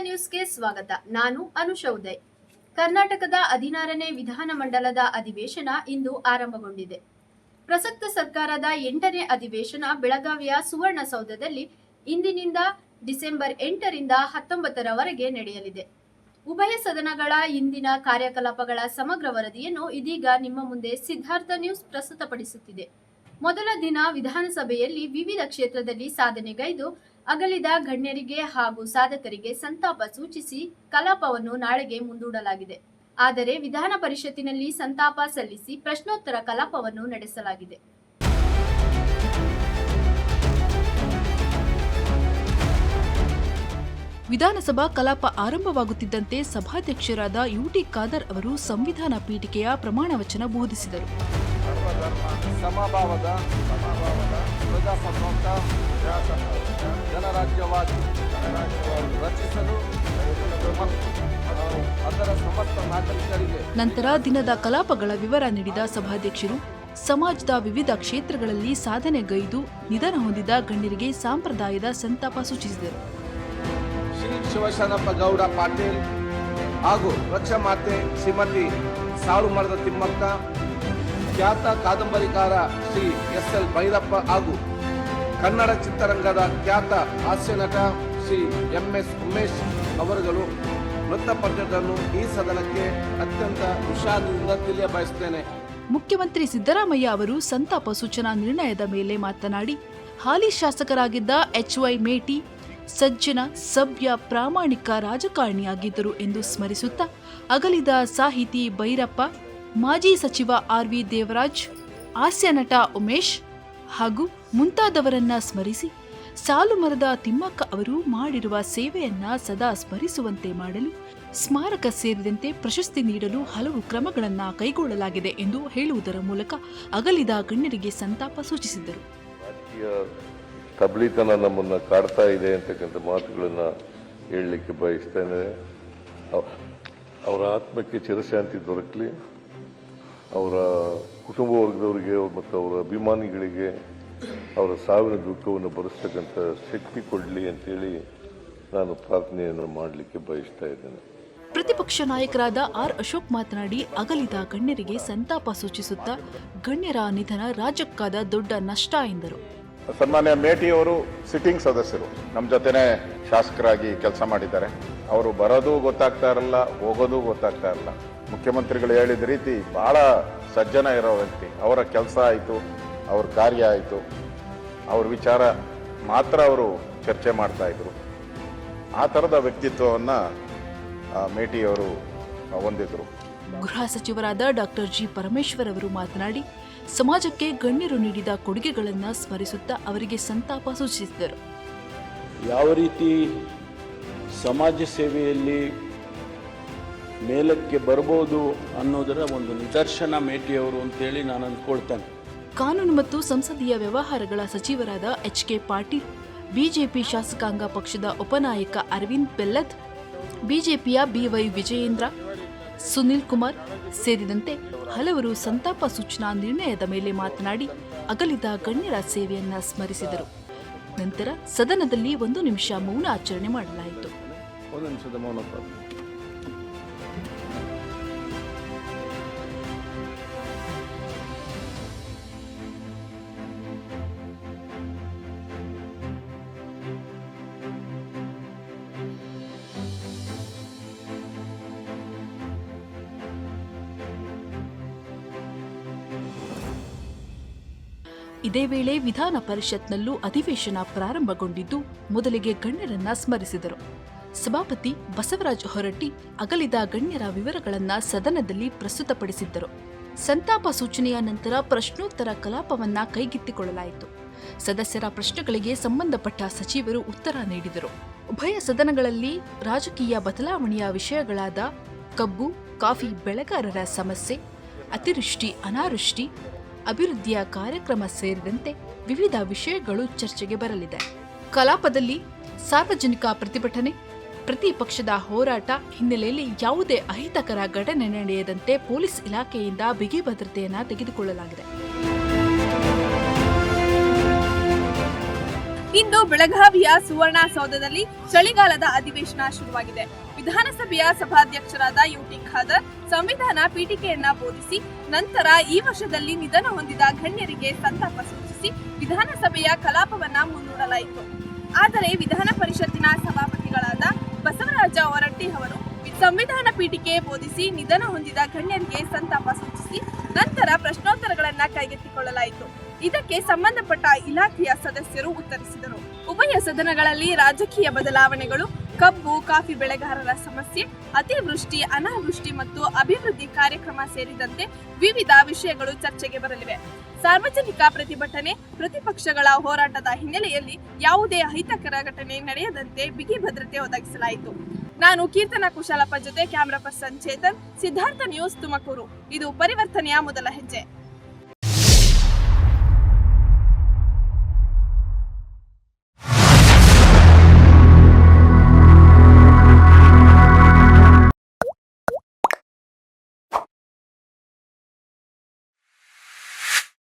ನ್ಯೂಸ್ಗೆ ಸ್ವಾಗತ. ನಾನು ಅನುಷ ಉದಯ್. ಕರ್ನಾಟಕದ ಹದಿನಾರನೇ ವಿಧಾನಮಂಡಲದ ಅಧಿವೇಶನ ಇಂದು ಆರಂಭಗೊಂಡಿದೆ. ಪ್ರಸಕ್ತ ಸರ್ಕಾರದ ಎಂಟನೇ ಅಧಿವೇಶನ ಬೆಳಗಾವಿಯ ಸುವರ್ಣಸೌಧದಲ್ಲಿ ಇಂದಿನಿಂದ ಡಿಸೆಂಬರ್ ಎಂಟರಿಂದ ಹತ್ತೊಂಬತ್ತರವರೆಗೆ ನಡೆಯಲಿದೆ. ಉಭಯ ಸದನಗಳ ಇಂದಿನ ಕಾರ್ಯಕಲಾಪಗಳ ಸಮಗ್ರ ವರದಿಯನ್ನು ಇದೀಗ ನಿಮ್ಮ ಮುಂದೆ ಸಿದ್ಧಾರ್ಥ ನ್ಯೂಸ್ ಪ್ರಸ್ತುತಪಡಿಸುತ್ತಿದೆ. ಮೊದಲ ದಿನ ವಿಧಾನಸಭೆಯಲ್ಲಿ ವಿವಿಧ ಕ್ಷೇತ್ರದಲ್ಲಿ ಸಾಧನೆಗೈದು ಅಗಲಿದ ಗಣ್ಯರಿಗೆ ಹಾಗೂ ಸಾಧಕರಿಗೆ ಸಂತಾಪ ಸೂಚಿಸಿ ಕಲಾಪವನ್ನು ನಾಳೆಗೆ ಮುಂದೂಡಲಾಗಿದೆ. ಆದರೆ ವಿಧಾನ ಪರಿಷತ್ತಿನಲ್ಲಿ ಸಂತಾಪ ಸಲ್ಲಿಸಿ ಪ್ರಶ್ನೋತ್ತರ ಕಲಾಪವನ್ನು ನಡೆಸಲಾಗಿದೆ. ವಿಧಾನಸಭಾ ಕಲಾಪ ಆರಂಭವಾಗುತ್ತಿದ್ದಂತೆ ಸಭಾಧ್ಯಕ್ಷರಾದ ಯುಟಿ ಖಾದರ್ ಅವರು ಸಂವಿಧಾನ ಪೀಠಿಕೆಯ ಪ್ರಮಾಣ ವಚನ ಬೋಧಿಸಿದರು ಸರ್ವಧರ್ಮ ಸಮಭಾವದ ಸಮಭಾವದ. ಪ್ರಜಾಸತ್ತಾತ್ಮಕ ಗಣರಾಜ್ಯವಾದಿ ರಚಿಸಲು ಅದರ ಸಮಸ್ತ ನಾಗರಿಕರಿಗೆ ನಂತರ ದಿನದ ಕಲಾಪಗಳ ವಿವರ ನೀಡಿದ ಸಭಾಧ್ಯಕ್ಷರು ಸಮಾಜದ ವಿವಿಧ ಕ್ಷೇತ್ರಗಳಲ್ಲಿ ಸಾಧನೆಗೈದು ನಿಧನ ಹೊಂದಿದ ಗಣ್ಯರಿಗೆ ಸಾಂಪ್ರದಾಯದ ಸಂತಾಪ ಸೂಚಿಸಿದರು. ಶ್ರೀ ಶಿವಶರಣಪ್ಪ ಗೌಡ ಪಾಟೀಲ್ ಹಾಗೂ ಮಾತೆ ಶ್ರೀಮತಿ ಸಾಳುಮರದ ತಿಮ್ಮಕ್ಕ ಖ್ಯಾತ ಕಾದಂಬರಿಕಾರ ಶ್ರೀ ಎಸ್ ಎಲ್ ಭೈರಪ್ಪ ಹಾಗೂ ಕನ್ನಡ ಚಿತ್ರರಂಗದ ಖ್ಯಾತ ಹಾಸ್ಯ ನಟ ಶ್ರೀ ಎಂ ಎಸ್ ಉಮೇಶ್ ಅವರುಗಳು ಮೃತಪಟ್ಟದನ್ನು ಈ ಸದನಕ್ಕೆ ಅತ್ಯಂತ ಹುಷಾರಿನಿಂದ ತಿಳಿಯಬಯಸುತ್ತೇನೆ ಮುಖ್ಯಮಂತ್ರಿ ಸಿದ್ದರಾಮಯ್ಯ ಅವರು ಸಂತಾಪ ಸೂಚನಾ ನಿರ್ಣಯದ ಮೇಲೆ ಮಾತನಾಡಿ, ಹಾಲಿ ಶಾಸಕರಾಗಿದ್ದ ಎಚ್ ವೈ ಮೇಟಿ, ಸಜ್ಜನ ಸಭ್ಯ ಪ್ರಾಮಾಣಿಕ ರಾಜಕಾರಣಿಯಾಗಿದ್ದರು ಎಂದು ಸ್ಮರಿಸುತ್ತಾ, ಅಗಲಿದ ಸಾಹಿತಿ ಭೈರಪ್ಪ ಮಾಜಿ ಸಚಿವ ಆರ್ ವಿ ದೇವರಾಜ್, ಹಾಸ್ಯ ನಟ ಉಮೇಶ್ ಹಾಗೂ ಮುಂತಾದವರನ್ನ ಸ್ಮರಿಸಿ, ಸಾಲು ಮರದ ತಿಮ್ಮಕ್ಕ ಅವರು ಮಾಡಿರುವ ಸೇವೆಯನ್ನ ಸದಾ ಸ್ಮರಿಸುವಂತೆ ಮಾಡಲು, ಸ್ಮಾರಕ ಸೇರಿದಂತೆ ಪ್ರಶಸ್ತಿ ನೀಡಲು ಹಲವು ಕ್ರಮಗಳನ್ನು ಕೈಗೊಳ್ಳಲಾಗಿದೆ ಎಂದು ಹೇಳುವುದರ ಮೂಲಕ ಅಗಲಿದ ಗಣ್ಯರಿಗೆ ಸಂತಾಪ ಸೂಚಿಸಿದರು. ತಬ್ಲಿತನ ನಮ್ಮನ್ನು ಕಾಡ್ತಾ ಇದೆ ಅಂತಕ್ಕಂಥ ಮಾತುಗಳನ್ನು ಹೇಳಲಿಕ್ಕೆ ಬಯಸ್ತೇನೆ. ಅವ್- ಅವರ ಆತ್ಮಕ್ಕೆ ಚಿರಶಾಂತಿ ದೊರಕಲಿ. ಅವರ ಕುಟುಂಬ ವರ್ಗದವರಿಗೆ ಮತ್ತು ಅವರ ಅಭಿಮಾನಿಗಳಿಗೆ ಅವರ ಸಾವಿನ ದುಃಖವನ್ನು ಭರಿಸ್ತಕ್ಕಂಥ ಶಕ್ತಿ ಕೊಡಲಿ ಅಂತೇಳಿ ನಾನು ಪ್ರಾರ್ಥನೆಯನ್ನು ಮಾಡಲಿಕ್ಕೆ ಬಯಸ್ತಾ ಇದ್ದೇನೆ. ಪ್ರತಿಪಕ್ಷ ನಾಯಕರಾದ ಆರ್ ಅಶೋಕ್ ಮಾತನಾಡಿ ಅಗಲಿದ ಗಣ್ಯರಿಗೆ ಸಂತಾಪ ಸೂಚಿಸುತ್ತಾ ಗಣ್ಯರ ನಿಧನ ರಾಜ್ಯಕ್ಕಾದ ದೊಡ್ಡ ನಷ್ಟ ಎಂದರು. ಸನ್ಮಾನ್ಯ ಮೇಟಿಯವರು ಸಿಟ್ಟಿಂಗ್ ಸದಸ್ಯರು ನಮ್ಮ ಜೊತೆನೆ ಶಾಸಕರಾಗಿ ಕೆಲಸ ಮಾಡಿದ್ದಾರೆ. ಅವರು ಬರೋದು ಗೊತ್ತಾಗ್ತಾ ಇರಲ್ಲ ಹೋಗೋದು ಗೊತ್ತಾಗ್ತಾ ಇರಲ್ಲ. ಮುಖ್ಯಮಂತ್ರಿಗಳು ಹೇಳಿದ ರೀತಿ ಬಹಳ ಸಜ್ಜನ ಇರೋ ವ್ಯಕ್ತಿ. ಅವರ ಕೆಲಸ ಆಯಿತು ಅವ್ರ ಕಾರ್ಯ ಆಯಿತು. ಅವ್ರ ವಿಚಾರ ಮಾತ್ರ ಅವರು ಚರ್ಚೆ ಮಾಡ್ತಾ ಇದ್ರು. ಆ ಥರದ ವ್ಯಕ್ತಿತ್ವವನ್ನು ಮೇಟಿಯವರು ಹೊಂದಿದ್ರು. ಗೃಹ ಸಚಿವರಾದ ಡಾಕ್ಟರ್ ಜಿ ಪರಮೇಶ್ವರ್ ಅವರು ಮಾತನಾಡಿ ಸಮಾಜಕ್ಕೆ ಗಣ್ಯರು ನೀಡಿದ ಕೊಡುಗೆಗಳನ್ನು ಸ್ಮರಿಸುತ್ತಾ ಅವರಿಗೆ ಸಂತಾಪ ಸೂಚಿಸಿದರು. ಯಾವ ರೀತಿ ಸಮಾಜ ಸೇವೆಯಲ್ಲಿ ಮೇಲಕ್ಕೆ ಬರ್ಬೋದು ಅನ್ನೋದರ ಒಂದು ನಿದರ್ಶನ ಮೇಟಿಯವರು ಅಂತೇಳಿ ನಾನು ಅಂದ್ಕೊಳ್ತೇನೆ. ಕಾನೂನು ಮತ್ತು ಸಂಸದೀಯ ವ್ಯವಹಾರಗಳ ಸಚಿವರಾದ ಎಚ್ ಕೆ ಪಾಟೀಲ್ ಬಿಜೆಪಿ ಶಾಸಕಾಂಗ ಪಕ್ಷದ ಉಪನಾಯಕ ಅರವಿಂದ್ ಬೆಲ್ಲದ್ ಬಿಜೆಪಿಯ ಬಿವೈ ವಿಜಯೇಂದ್ರ ಸುನಿಲ್ ಕುಮಾರ್ ಸೇರಿದಂತೆ ಹಲವರು ಸಂತಾಪ ಸೂಚನಾ ನಿರ್ಣಯದ ಮೇಲೆ ಮಾತನಾಡಿ ಅಗಲಿದ ಗಣ್ಯರ ಸೇವೆಯನ್ನ ಸ್ಮರಿಸಿದರು. ನಂತರ ಸದನದಲ್ಲಿ ಒಂದು ನಿಮಿಷ ಮೌನ ಆಚರಣೆ ಮಾಡಲಾಯಿತು. ಇದೇ ವೇಳೆ ವಿಧಾನ ಪರಿಷತ್ನಲ್ಲೂ ಅಧಿವೇಶನ ಪ್ರಾರಂಭಗೊಂಡಿದ್ದು ಮೊದಲಿಗೆ ಗಣ್ಯರನ್ನ ಸ್ಮರಿಸಿದರು. ಸಭಾಪತಿ ಬಸವರಾಜ ಹೊರಟ್ಟಿ ಅಗಲಿದ ಗಣ್ಯರ ವಿವರಗಳನ್ನ ಸದನದಲ್ಲಿ ಪ್ರಸ್ತುತಪಡಿಸಿದ್ದರು. ಸಂತಾಪ ಸೂಚನೆಯ ನಂತರ ಪ್ರಶ್ನೋತ್ತರ ಕಲಾಪವನ್ನ ಕೈಗೆತ್ತಿಕೊಳ್ಳಲಾಯಿತು. ಸದಸ್ಯರ ಪ್ರಶ್ನೆಗಳಿಗೆ ಸಂಬಂಧಪಟ್ಟ ಸಚಿವರು ಉತ್ತರ ನೀಡಿದರು. ಉಭಯ ಸದನಗಳಲ್ಲಿ ರಾಜಕೀಯ ಬದಲಾವಣೆಯ ವಿಷಯಗಳಾದ ಕಬ್ಬು, ಕಾಫಿ, ಬೆಳೆಗಾರರ ಸಮಸ್ಯೆ, ಅತಿವೃಷ್ಟಿ, ಅನಾವೃಷ್ಟಿ ಅಭಿವೃದ್ಧಿಯ ಕಾರ್ಯಕ್ರಮ ಸೇರಿದಂತೆ ವಿವಿಧ ವಿಷಯಗಳು ಚರ್ಚೆಗೆ ಬರಲಿದೆ. ಕಲಾಪದಲ್ಲಿ ಸಾರ್ವಜನಿಕ ಪ್ರತಿಭಟನೆ ಪ್ರತಿಪಕ್ಷದ ಹೋರಾಟ, ಹಿನ್ನೆಲೆಯಲ್ಲಿ ಯಾವುದೇ ಅಹಿತಕರ ಘಟನೆ ನಡೆಯದಂತೆ ಪೊಲೀಸ್ ಇಲಾಖೆಯಿಂದ ಬಿಗಿ ಭದ್ರತೆಯನ್ನು ತೆಗೆದುಕೊಳ್ಳಲಾಗಿದೆ. ಇಂದು ಬೆಳಗಾವಿಯ ಸುವರ್ಣಸೌಧದಲ್ಲಿ ಚಳಿಗಾಲದ ಅಧಿವೇಶನ ಶುರುವಾಗಿದೆ. ವಿಧಾನಸಭೆಯ ಸಭಾಧ್ಯಕ್ಷರಾದ ಯುಟಿ ಖಾದರ್ ಸಂವಿಧಾನ ಪೀಠಿಕೆಯನ್ನ ಬೋಧಿಸಿ ನಂತರ ಈ ವರ್ಷದಲ್ಲಿ ನಿಧನ ಹೊಂದಿದ ಗಣ್ಯರಿಗೆ ಸಂತಾಪ ಸೂಚಿಸಿ ವಿಧಾನಸಭೆಯ ಕಲಾಪವನ್ನ ಮುಂದೂಡಲಾಯಿತು ಆದರೆ ವಿಧಾನ ಪರಿಷತ್ತಿನ ಸಭಾಪತಿಗಳಾದ ಬಸವರಾಜ ಹೊರಟ್ಟಿ ಅವರು ಸಂವಿಧಾನ ಪೀಠಿಕೆ ಬೋಧಿಸಿ ನಿಧನ ಹೊಂದಿದ ಗಣ್ಯರಿಗೆ ಸಂತಾಪ ಸೂಚಿಸಿ ನಂತರ ಪ್ರಶ್ನೋತ್ತರಗಳನ್ನ ಕೈಗೆತ್ತಿಕೊಳ್ಳಲಾಯಿತು. ಇದಕ್ಕೆ ಸಂಬಂಧಪಟ್ಟ ಇಲಾಖೆಯ ಸದಸ್ಯರು ಉತ್ತರಿಸಿದರು. ಉಭಯ ಸದನಗಳಲ್ಲಿ ರಾಜಕೀಯ ಬದಲಾವಣೆಗಳು ಕಬ್ಬು, ಕಾಫಿ ಬೆಳೆಗಾರರ ಸಮಸ್ಯೆ, ಅತಿವೃಷ್ಟಿ, ಅನಾವೃಷ್ಟಿ ಮತ್ತು ಅಭಿವೃದ್ಧಿ ಕಾರ್ಯಕ್ರಮ ಸೇರಿದಂತೆ ವಿವಿಧ ವಿಷಯಗಳು ಚರ್ಚೆಗೆ ಬರಲಿವೆ. ಸಾರ್ವಜನಿಕ ಪ್ರತಿಭಟನೆ, ಪ್ರತಿಪಕ್ಷಗಳ ಹೋರಾಟದ ಹಿನ್ನೆಲೆಯಲ್ಲಿ ಯಾವುದೇ ಅಹಿತಕರ ಘಟನೆ ನಡೆಯದಂತೆ ಬಿಗಿ ಭದ್ರತೆ ಒದಗಿಸಲಾಯಿತು. ನಾನು ಕೀರ್ತನ ಕುಶಾಲಪ್ಪ ಜೊತೆ camera person Chetan, Siddhartha news Tumakuru. ಇದು ಪರಿವರ್ತನೆಯ ಮೊದಲ ಹೆಜ್ಜೆ.